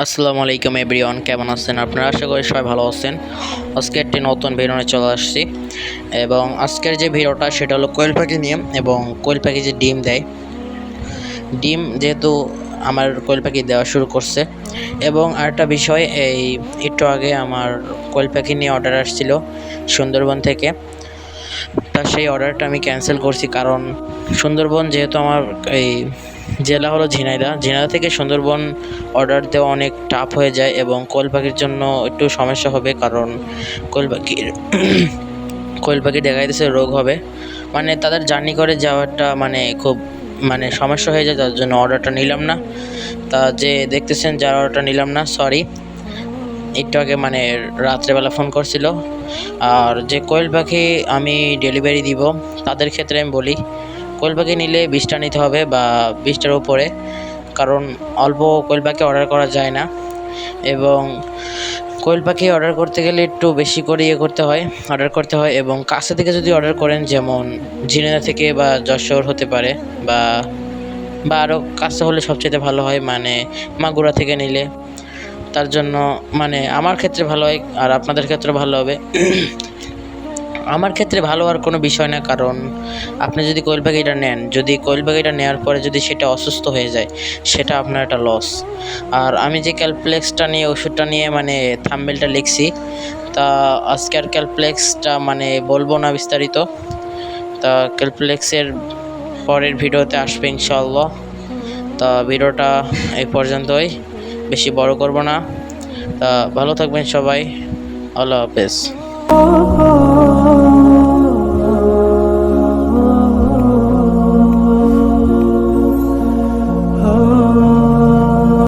আসসালামু আলাইকুম, এভরিওয়ান। কেমন আছেন আপনারা? আশা করি সবাই ভালো আছেন। আজকে একটি নতুন ভিডিও নিয়ে চলে আসছি। এবং আজকের যে ভিডিওটা, সেটা হলো কোয়েল পাখি নিয়ে এবং কোয়েল পাখি যে ডিম দেয়। ডিম যেহেতু আমার কোয়েল পাখি দেওয়া শুরু করছে। এবং আরেকটা বিষয়, এই একটু আগে আমার কোয়েল পাখি নিয়ে অর্ডার আসছিল সুন্দরবন থেকে। তা সেই অর্ডারটা আমি ক্যান্সেল করছি কারণ সুন্দরবন যেহেতু আমার এই জেলা হলো ঝিনাইদা ঝিনাইদা থেকে সুন্দরবন অর্ডার দেওয়া অনেক টাফ হয়ে যায় এবং কোয়েল পাখির জন্য একটু সমস্যা হবে কারণ কোয়েল পাখির কোয়েল পাখি দেখা যাচ্ছে রোগ হবে। মানে তাদের জার্নি করে যাওয়াটা মানে খুব মানে সমস্যা হয়ে যায়, তার জন্য অর্ডারটা নিলাম না। তা যে দেখতেছেন যার অর্ডারটা নিলাম না সরি একটু আগে মানে রাত্রেবেলা ফোন করছিল। আর যে কোয়েল পাখি আমি ডেলিভারি দিব, তাদের ক্ষেত্রে আমি বলি কোয়েল পাখি নিলে বিশটা নিতে হবে বা বিশটার উপরে, কারণ অল্প কোয়েল পাখি অর্ডার করা যায় না। এবং কোয়েল পাখি অর্ডার করতে গেলে একটু বেশি করে ইয়ে করতে হয় অর্ডার করতে হয় এবং কাছে থেকে যদি অর্ডার করেন, যেমন ঝিনাইদহ থেকে বা যশোর হতে পারে বা বা আরও কাছে হলে সবচেয়ে ভালো হয় মানে মাগুরা থেকে নিলে। তার জন্য মানে আমার ক্ষেত্রে ভালো হয় আর আপনাদের ক্ষেত্রে ভালো হবে। আমার ক্ষেত্রে ভালো আর কোনো বিষয় না, কারণ আপনি যদি কোয়েল পাখিটা নেন, যদি কোয়েল পাখিটা নেওয়ার পরে যদি সেটা অসুস্থ হয়ে যায়, সেটা আপনার একটা লস আর আমি যে ক্যালপ্লেক্সটা নিয়ে, ওষুধটা নিয়ে মানে থাম্বেলটা লিখছি, তা আজকে আর ক্যালপ্লেক্সটা মানে বলব না বিস্তারিত, তা ক্যালপ্লেক্সের পরের ভিডিওতে আসবে ইনশাল্লাহ তা ভিডিওটা এই পর্যন্তই, বেশি বড় করব না। তা ভালো থাকবেন সবাই, আল্লাহ হাফেজ।